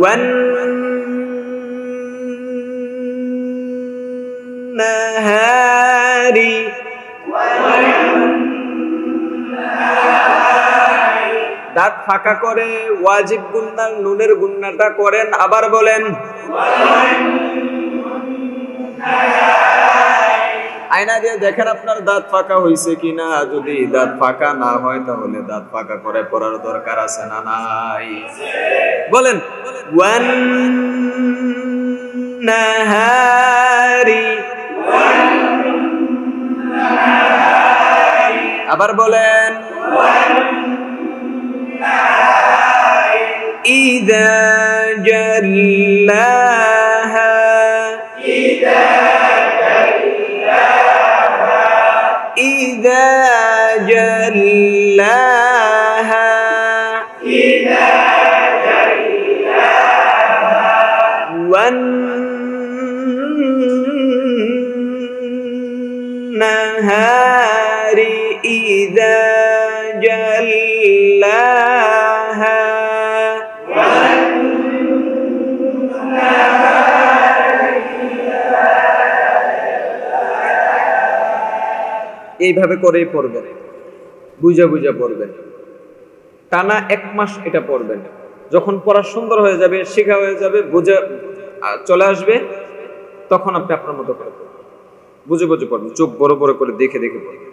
والنهار দাঁত ফাঁকা করে ওয়াজিব গুন্না নুনের গুন্নাটা করেন আবার বলেন আয়না দিয়ে দেখেন আপনার দাঁত ফাঁকা হয়েছে কিনা যদি দাঁত ফাঁকা না হয় তাহলে দাঁত ফাঁকা করে পড়ার দরকার আছে না নাই বলেন ওয়ান নাহারি আবার বলেন إذا جلاها إذا جلاها والنهار إذا جلاها এইভাবে করেই পড়বেন বুঝা বুঝা পড়বেন টানা এক মাস এটা পড়বেন যখন পড়া সুন্দর হয়ে যাবে শেখা হয়ে যাবে বুঝে আহ, চলে আসবে তখন আপনি আপনার মতো করে পড়বেন বুঝে বুঝে পড়বেন চোখ বড় বড় করে দেখে দেখে পড়বেন